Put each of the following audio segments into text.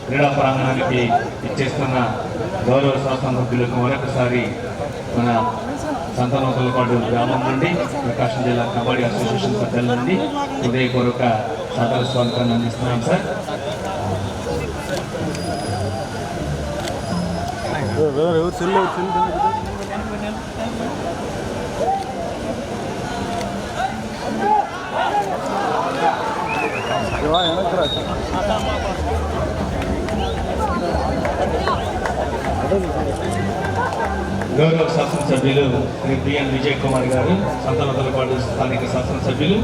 క్రీడా ప్రాంగణానికి ఇచ్చేస్తున్న గౌరవ శాసన సభ్యులకు మరొకసారి మన సంతానోతలపాడు గ్రామం నుండి ప్రకాశం జిల్లా కబడ్డీ అసోసియేషన్ సభ్యుల నుండి హృదయపూర్వక సాదర స్వాగతాన్ని అందిస్తున్నాం సార్. గౌరవ శాసనసభ్యులు శ్రీ పిఎన్ విజయ్ కుమార్ గారు సంతానోతలపాడు స్థానిక శాసనసభ్యులు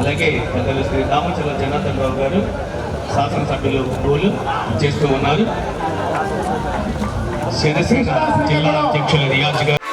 అలాగే పెద్దలు శ్రీ రామచంద్ర జనార్దన్ రావు గారు శాసనసభ్యులు గోలు చేస్తూ ఉన్నారు. శిరసేన జిల్లా అధ్యక్షులు రియాజ్ గారు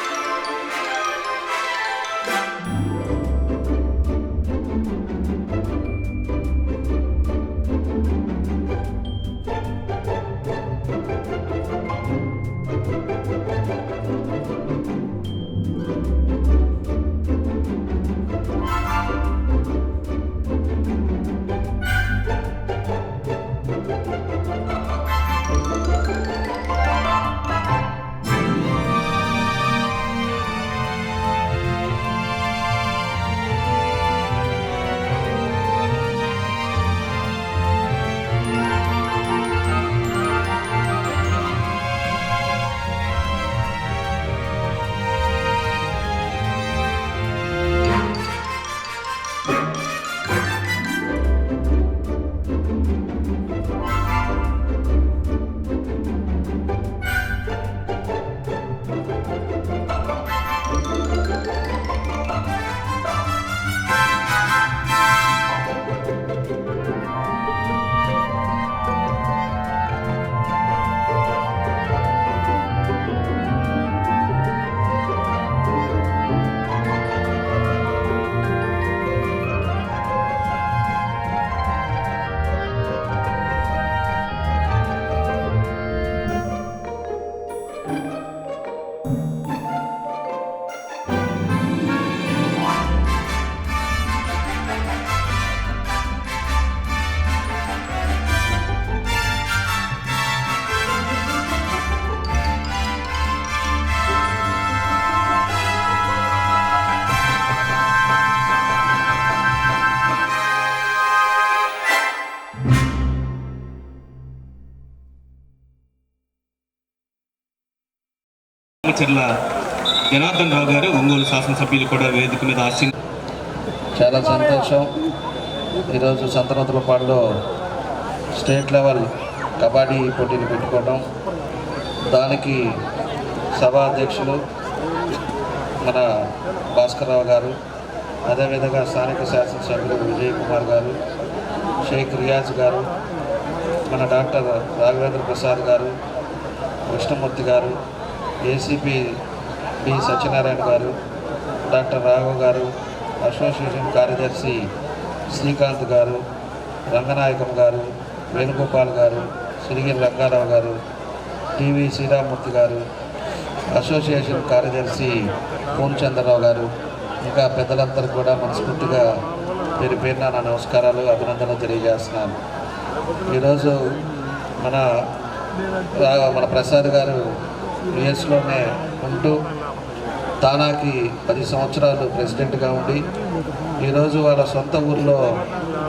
రామచర్ల జనార్దన్ రావు గారు ఒంగోలు శాసనసభ్యులు కూడా వేదిక మీద ఆశీర్ చాలా సంతోషం. ఈరోజు సంతనోతులపాడులో స్టేట్ లెవెల్ కబడ్డీ పోటీలు పెట్టుకోవడం దానికి సభా అధ్యక్షులు మన భాస్కర్రావు గారు అదేవిధంగా స్థానిక శాసనసభ్యులు విజయ్ కుమార్ గారు షేక్ రియాజ్ గారు మన డాక్టర్ రాఘవేంద్ర ప్రసాద్ గారు కృష్ణమూర్తి గారు ఏసీపీ బి సత్యనారాయణ గారు డాక్టర్ రాఘవ్ గారు అసోసియేషన్ కార్యదర్శి శ్రీకాంత్ గారు రంగనాయకం గారు వేణుగోపాల్ గారు సిరిగిరి రంగారావు గారు టీవీ శ్రీరామూర్తి గారు అసోసియేషన్ కార్యదర్శి పూర్ణచంద్రరావు గారు ఇంకా పెద్దలందరూ కూడా మనస్ఫూర్తిగా పేరు పేరున నా నమస్కారాలు అభినందనలు తెలియజేస్తున్నాను. ఈరోజు మన మన ప్రసాద్ గారు యుఎస్లోనే ఉంటూ తానాకి పది సంవత్సరాలు ప్రెసిడెంట్గా ఉండి ఈరోజు వాళ్ళ సొంత ఊర్లో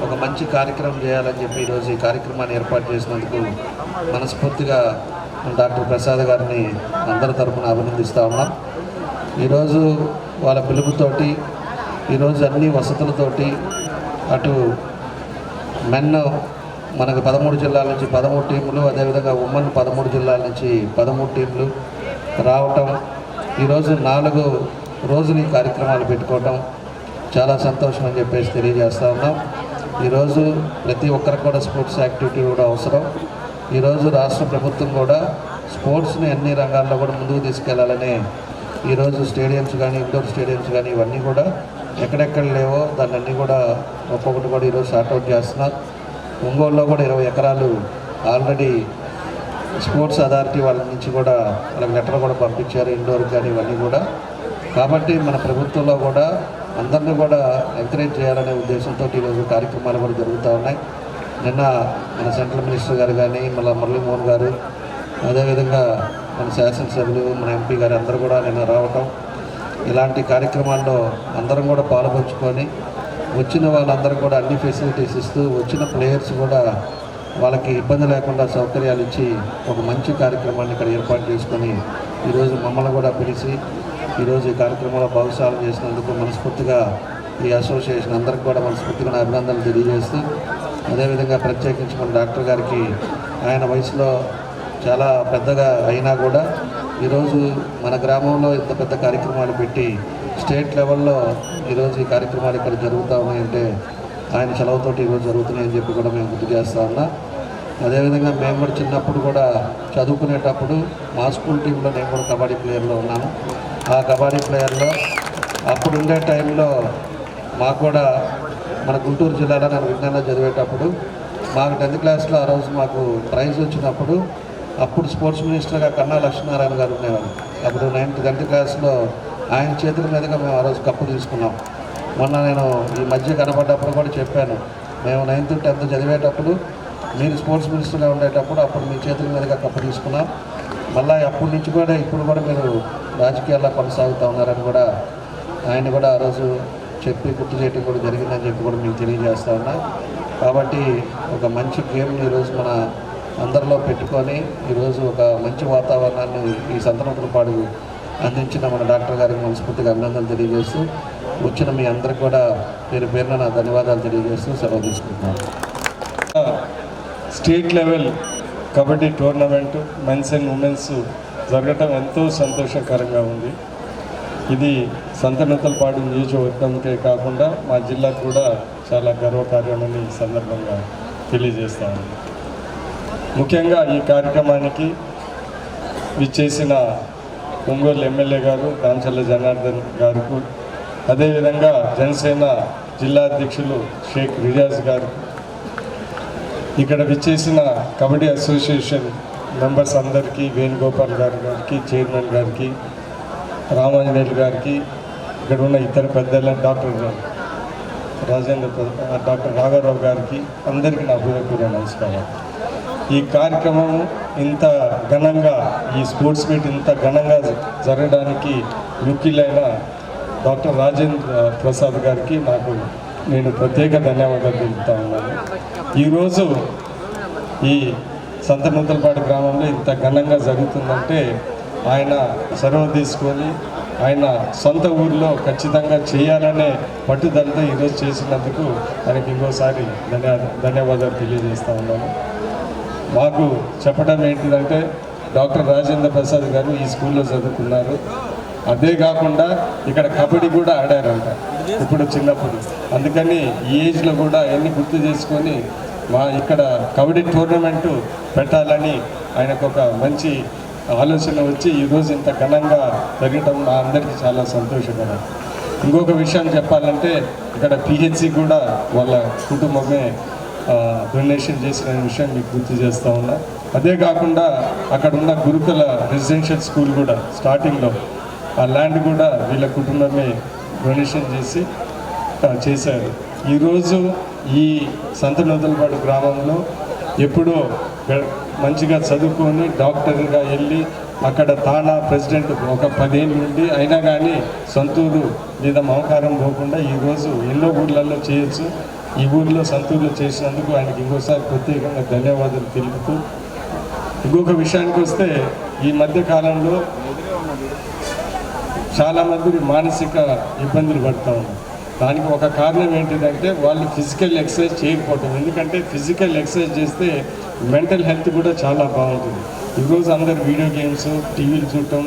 ఒక మంచి కార్యక్రమం చేయాలని చెప్పి ఈరోజు ఈ కార్యక్రమాన్ని ఏర్పాటు చేసినందుకు మనస్ఫూర్తిగా డాక్టర్ ప్రసాద్ గారిని అందరి తరపున అభినందిస్తూ ఉన్నాం. ఈరోజు వాళ్ళ పిలుపుతోటి ఈరోజు అన్ని వసతులతోటి అటు మెన్ మనకు పదమూడు జిల్లాల నుంచి పదమూడు టీములు అదేవిధంగా ఉమ్మన్ పదమూడు జిల్లాల నుంచి పదమూడు టీంలు రావటం ఈరోజు నాలుగు రోజులు ఈ కార్యక్రమాలు పెట్టుకోవటం చాలా సంతోషం అని చెప్పేసి తెలియజేస్తూ ఉన్నాం. ఈరోజు ప్రతి ఒక్కరికి కూడా స్పోర్ట్స్ యాక్టివిటీ కూడా అవసరం. ఈరోజు రాష్ట్ర ప్రభుత్వం కూడా స్పోర్ట్స్ని అన్ని రంగాల్లో కూడా ముందుకు తీసుకెళ్ళాలని ఈరోజు స్టేడియంస్ కానీ ఇండోర్ స్టేడియంస్ కానీ ఇవన్నీ కూడా ఎక్కడెక్కడ లేవో దాన్ని అన్నీ కూడా ఒక్కొక్కటి కూడా ఈరోజు షార్ట్అవుట్ చేస్తున్నారు ఒంగోలులో కూడా ఇరవై ఎకరాలు ఆల్రెడీ స్పోర్ట్స్ అథారిటీ వాళ్ళ నుంచి కూడా వాళ్ళకి లెటర్ కూడా పంపించారు ఇండోర్ కానీ ఇవన్నీ కూడా. కాబట్టి మన ప్రభుత్వంలో కూడా అందరినీ కూడా ఎంకరేజ్ చేయాలనే ఉద్దేశంతో ఈరోజు కార్యక్రమాలు కూడా జరుగుతూ ఉన్నాయి. నిన్న మన సెంట్రల్ మినిస్టర్ గారు కానీ మన మురళీమోహన్ గారు అదేవిధంగా మన శాసనసభ్యులు మన ఎంపీ గారు అందరూ కూడా నిన్న రావటం ఇలాంటి కార్యక్రమాల్లో అందరం కూడా పాల్పంచుకొని వచ్చిన వాళ్ళందరూ కూడా అన్ని ఫెసిలిటీస్ ఇస్తూ వచ్చిన ప్లేయర్స్ కూడా వాళ్ళకి ఇబ్బంది లేకుండా సౌకర్యాలు ఇచ్చి ఒక మంచి కార్యక్రమాన్ని ఇక్కడ ఏర్పాటు చేసుకొని ఈరోజు మమ్మల్ని కూడా పిలిచి ఈరోజు ఈ కార్యక్రమంలో భాగస్వామ్యం చేసినందుకు మనస్ఫూర్తిగా ఈ అసోసియేషన్ అందరికి కూడా మనస్ఫూర్తిగా నా అభినందనలు తెలియజేస్తూ అదేవిధంగా ప్రత్యేకించి మన డాక్టర్ గారికి ఆయన వయసులో చాలా పెద్దగా అయినా కూడా ఈరోజు మన గ్రామంలో ఇంత పెద్ద కార్యక్రమాలు పెట్టి స్టేట్ లెవెల్లో ఈరోజు ఈ కార్యక్రమాలు ఇక్కడ జరుగుతూ ఉన్నాయంటే ఆయన సెలవుతోటి ఈరోజు జరుగుతున్నాయని చెప్పి కూడా మేము గుర్తు చేస్తా ఉన్నాం. అదేవిధంగా మేము కూడా చిన్నప్పుడు కూడా చదువుకునేటప్పుడు మా స్కూల్ టీంలో నేను కూడా కబడ్డీ ప్లేయర్లో ఉన్నాను. ఆ కబడ్డీ ప్లేయర్లో అప్పుడు ఉండే టైంలో మాకు కూడా మన గుంటూరు జిల్లాలో నేను విజ్ఞానంలో చదివేటప్పుడు మాకు టెన్త్ క్లాస్లో ఆ రోజు మాకు ప్రైజ్ వచ్చినప్పుడు అప్పుడు స్పోర్ట్స్ మినిస్టర్గా కన్నా లక్ష్మీనారాయణ గారు ఉండేవారు. అప్పుడు నైన్త్ టెన్త్ క్లాస్లో ఆయన చేతుల మీదుగా మేము ఆ రోజు కప్పు తీసుకున్నాం. మొన్న నేను ఈ మధ్య కనపడ్డప్పుడు కూడా చెప్పాను. మేము నైన్త్ టెన్త్ చదివేటప్పుడు మీరు స్పోర్ట్స్ మినిస్టర్గా ఉండేటప్పుడు అప్పుడు మీ చేతుల మీదుగా కప్పు తీసుకున్నాం. మళ్ళీ అప్పటి నుంచి కూడా ఇప్పుడు కూడా మీరు రాజకీయాల్లో కొనసాగుతూ ఉన్నారని కూడా ఆయన కూడా ఆ రోజు చెప్పి గుర్తు చేయడం కూడా జరిగిందని చెప్పి కూడా మీకు తెలియజేస్తా ఉన్నా. కాబట్టి ఒక మంచి గేమ్ని ఈరోజు మన అందరిలో పెట్టుకొని ఈరోజు ఒక మంచి వాతావరణాన్ని ఈ సంతనోతులపాడు అందించిన మన డాక్టర్ గారికి మనస్ఫూర్తిగా అభినందనలు తెలియజేస్తూ వచ్చిన మీ అందరికి కూడా పేరు పేరున నా ధన్యవాదాలు తెలియజేస్తూ సెలవు తీసుకుంటున్నాను. State level kabaddi tournament men's and women's జరగటం ఎంతో సంతోషకరంగా ఉంది. ఇది సంతనూతలపాడు నియోజకవర్గంకే కాకుండా మా జిల్లాకు కూడా చాలా గర్వకార్యమని ఈ సందర్భంగా తెలియజేస్తాను ముఖ్యంగా ఈ కార్యక్రమానికి విచ్చేసిన ఒంగోలు ఎమ్మెల్యే గారు దాంచల్ల జనార్దన్ గారికి అదేవిధంగా జనసేన జిల్లా అధ్యక్షులు షేక్ రియాజ్ గారు. ఇక్కడ విచ్చేసిన కబడ్డీ అసోసియేషన్ మెంబర్స్ అందరికీ వేణుగోపాల్ గారి గారికి చైర్మన్ గారికి రామాంజనేయులు గారికి ఇక్కడ ఉన్న ఇతర పెద్దల డాక్టర్ రాజేంద్ర డాక్టర్ నాగారావు గారికి అందరికీ నా హృదయపూర్వక నమస్కారం ఈ కార్యక్రమం ఇంత ఘనంగా ఈ స్పోర్ట్స్ మీట్ ఇంత ఘనంగా జరగడానికి ముఖ్యులైన డాక్టర్ రాజేంద్ర ప్రసాద్ గారికి నాకు నేను ప్రత్యేక ధన్యవాదాలు తెలుపుతా ఉన్నాను. ఈరోజు ఈ సంతనూతలపాడు గ్రామంలో ఇంత ఘనంగా జరుగుతుందంటే ఆయన చొరవ తీసుకొని ఆయన సొంత ఊరిలో ఖచ్చితంగా చేయాలనే పట్టుదలతో ఈరోజు చేసినందుకు ఆయనకి ఇంకోసారి ధన్యవాద ధన్యవాదాలు తెలియజేస్తా ఉన్నాను. మాకు చెప్పడం ఏంటిదంటే డాక్టర్ రాజేంద్ర ప్రసాద్ గారు ఈ స్కూల్లో చదువుకున్నారు. అదే కాకుండా ఇక్కడ కబడ్డీ కూడా ఆడారంట ఇప్పుడు చిన్నప్పుడు. అందుకని ఈ ఏజ్లో కూడా ఎన్ని గుర్తు చేసుకొని మా ఇక్కడ కబడ్డీ టోర్నమెంటు పెట్టాలని ఆయనకు ఒక మంచి ఆలోచన వచ్చి ఈరోజు ఇంత ఘనంగా జరగటం మా అందరికీ చాలా సంతోషకరం. ఇంకొక విషయం చెప్పాలంటే ఇక్కడ పిహెచ్సి కూడా వాళ్ళ కుటుంబమే డొనేషన్ చేసిన విషయం మీకు గుర్తు చేస్తూ ఉన్నా. అదే కాకుండా అక్కడ ఉన్న గురుకుల రెసిడెన్షియల్ స్కూల్ కూడా స్టార్టింగ్లో ఆ ల్యాండ్ కూడా వీళ్ళ కుటుంబమే డొనేషన్ చేసి చేశారు. ఈరోజు ఈ సంతనూతలపాడు గ్రామంలో ఎప్పుడో మంచిగా చదువుకొని డాక్టర్గా వెళ్ళి అక్కడ తానా ప్రెసిడెంట్ ఒక పదిహేను నుండి అయినా కానీ సొంతూరు మీద మమకారం పోకుండా ఈరోజు ఎన్నో ఊర్లలో చేయొచ్చు. ఈ ఊరిలో సొంతూరులో చేసినందుకు ఆయనకి ఇంకోసారి ప్రత్యేకంగా ధన్యవాదాలు తెలుపుతూ ఇంకొక విషయానికి వస్తే ఈ మధ్య కాలంలో చాలామంది మానసిక ఇబ్బందులు పడుతూ ఉన్నారు. దానికి ఒక కారణం ఏంటిదంటే వాళ్ళు ఫిజికల్ ఎక్సర్సైజ్ చేయకపోవటం. ఎందుకంటే ఫిజికల్ ఎక్సర్సైజ్ చేస్తే మెంటల్ హెల్త్ కూడా చాలా బాగుంటుంది. ఈరోజు అందరు వీడియో గేమ్స్ టీవీలు చూడటం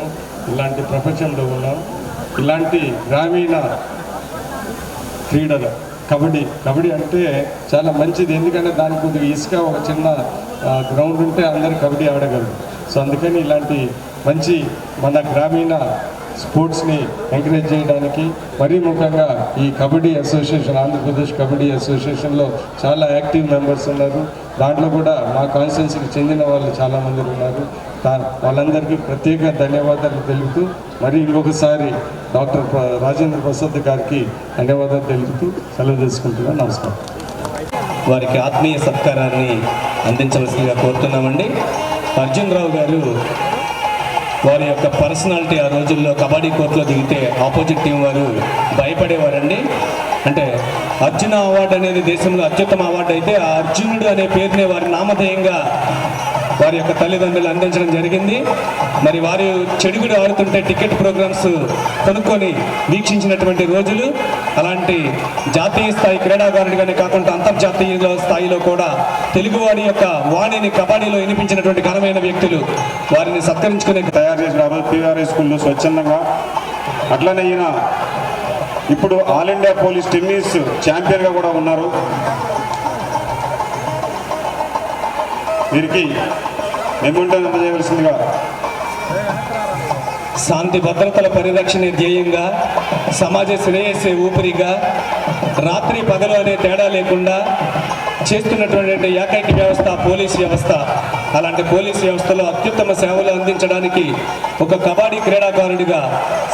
ఇలాంటి ప్రపంచంలో ఉన్నాం. ఇలాంటి గ్రామీణ క్రీడలు కబడ్డీ. కబడ్డీ అంటే చాలా మంచిది. ఎందుకంటే దానికి కొద్దిగా ఇసుక ఒక చిన్న గ్రౌండ్ ఉంటే అందరూ కబడ్డీ ఆడగలరు. సో అందుకని ఇలాంటి మంచి మన గ్రామీణ స్పోర్ట్స్ని ఎంకరేజ్ చేయడానికి మరీ ముఖ్యంగా ఈ కబడ్డీ అసోసియేషన్ ఆంధ్రప్రదేశ్ కబడ్డీ అసోసియేషన్లో చాలా యాక్టివ్ మెంబర్స్ ఉన్నారు. దాంట్లో కూడా మా కాన్స్టిట్యున్సీకి చెందిన వాళ్ళు చాలామంది ఉన్నారు. దా- వాళ్ళందరికీ ప్రత్యేక ధన్యవాదాలు తెలుపుతూ మరి ఇంకొకసారి డాక్టర్ రాజేంద్ర ప్రసాద్ గారికి ధన్యవాదాలు తెలుపుతూ సెలవు చేసుకుంటున్నాను నమస్కారం. వారికి ఆత్మీయ సత్కారాన్ని అందించవలసిందిగా కోరుతున్నామండి. అర్జున్ రావు గారు వారి యొక్క పర్సనాలిటీ ఆ రోజుల్లో కబడ్డీ కోర్టులో దిగితే ఆపోజిట్ టీం వారు భయపడేవారండి. అంటే అర్జున అవార్డు అనేది దేశంలో అత్యుత్తమ అవార్డు అయితే ఆ అర్జునుడు అనే పేరునే వారి నామధేయంగా వారి యొక్క తల్లిదండ్రులు అందించడం జరిగింది. మరి వారు చెడుగుడు ఆడుతుంటే టికెట్ ప్రోగ్రామ్స్ కొనుక్కొని వీక్షించినటువంటి రోజులు. అలాంటి జాతీయ స్థాయి క్రీడాకారుడిగానే కాకుండా అంతర్జాతీయ స్థాయిలో కూడా తెలుగువాడి యొక్క వాణిని కబడ్డీలో వినిపించినటువంటి ఘనమైన వ్యక్తులు వారిని సత్కరించుకునే తయారు చేసిన ఆ పీఆర్ఐ స్కూల్లో స్వచ్ఛందంగా అట్లనే ఈయన ఇప్పుడు ఆల్ ఇండియా పోలీస్ టెన్నిస్ ఛాంపియన్గా కూడా ఉన్నారు. వీరికి మెమెంటో అందజేయవలసిందిగా శాంతి భద్రతల పరిరక్షణ ధ్యేయంగా సమాజ శ్రేయస్సే ఊపిరిగా రాత్రి పగలు అనే తేడా లేకుండా చేస్తున్నటువంటి ఏకైక వ్యవస్థ పోలీస్ వ్యవస్థ. అలాంటి పోలీస్ వ్యవస్థలో అత్యుత్తమ సేవలు అందించడానికి ఒక కబడ్డీ క్రీడాకారుడిగా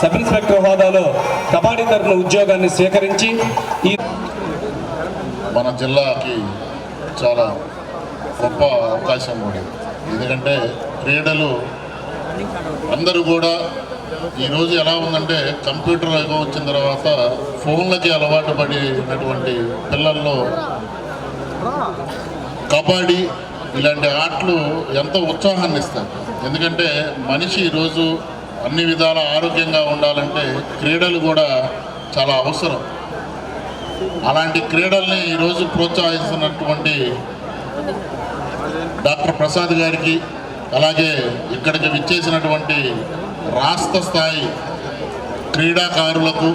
సబ్ ఇన్స్పెక్టర్ హోదాలో కబడ్డీ తరఫున ఉద్యోగాన్ని స్వీకరించి ఈ మన జిల్లాకి చాలా గొప్ప అవకాశం కూడా. ఎందుకంటే క్రీడలు అందరూ కూడా ఈరోజు ఎలా ఉందంటే కంప్యూటర్ యుగం వచ్చిన తర్వాత ఫోన్లకి అలవాటు పడినటువంటి పిల్లల్లో కబడ్డీ ఇలాంటి ఆటలు ఎంతో ఉత్సాహాన్ని ఇస్తాయి. ఎందుకంటే మనిషి ఈరోజు అన్ని విధాల ఆరోగ్యంగా ఉండాలంటే క్రీడలు కూడా చాలా అవసరం. అలాంటి క్రీడల్ని ఈరోజు ప్రోత్సహిస్తున్నటువంటి డాక్టర్ ప్రసాద్ గారికి అలాగే ఇక్కడికి విచ్చేసినటువంటి రాష్ట్ర స్థాయి క్రీడాకారులకు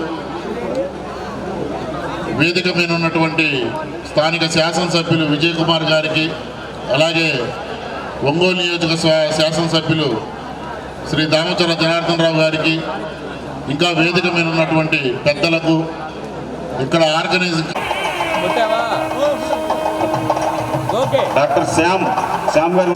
వేదిక మీద ఉన్నటువంటి స్థానిక శాసనసభ్యులు విజయ్ కుమార్ గారికి అలాగే ఒంగోలు నియోజక శాసనసభ్యులు శ్రీ దామచర జనార్దన్ రావు గారికి ఇంకా వేదిక మీద ఉన్నటువంటి పెద్దలకు ఇక్కడ ఆర్గనైజింగ్ డాక్టర్ శ్యామ్ శ్యామ్ గారు.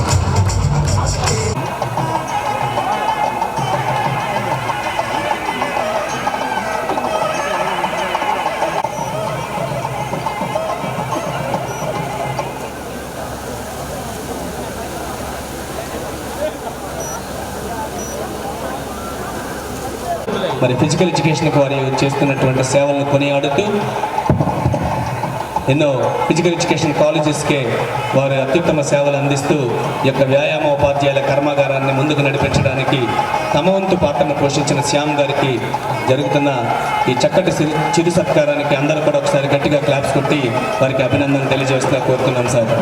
మరి ఫిజికల్ ఎడ్యుకేషన్కి వారి చేస్తున్నటువంటి సేవలను కొనియాడుతూ ఎన్నో ఫిజికల్ ఎడ్యుకేషన్ కాలేజెస్కే వారి అత్యుత్తమ సేవలు అందిస్తూ ఈ యొక్క వ్యాయామోపాధ్యాయుల కర్మాగారాన్ని ముందుకు నడిపించడానికి తమ వంతు పాత్రను పోషించిన శ్యామ్ గారికి జరుగుతున్న ఈ చక్కటి చిరు సత్కారానికి అందరూ కూడా ఒకసారి గట్టిగా క్లాప్స్ కొట్టి వారికి అభినందన తెలియజేస్తున్నా కోరుతున్నాం సార్.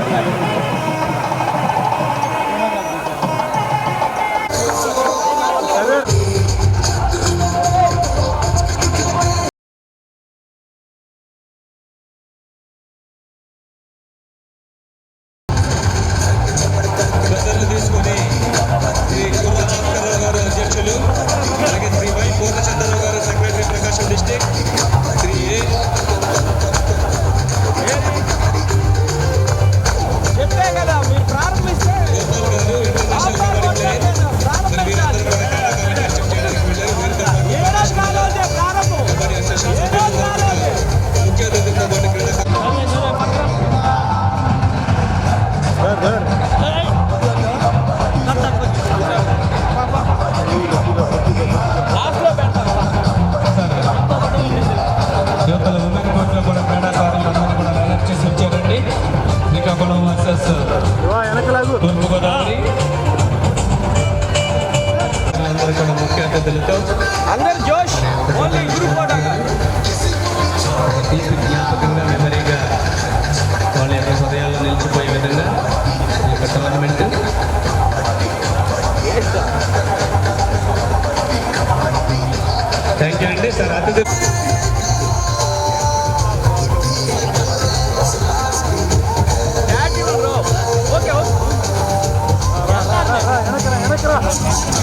సీటు జ్ఞాపకంగా మెమరీగా వాళ్ళ యొక్క హృదయాల్లో నిలిచిపోయే విధంగా ఈ యొక్క టోర్నమెంట్ థ్యాంక్ యూ అండి సార్ అతిథి Gracias.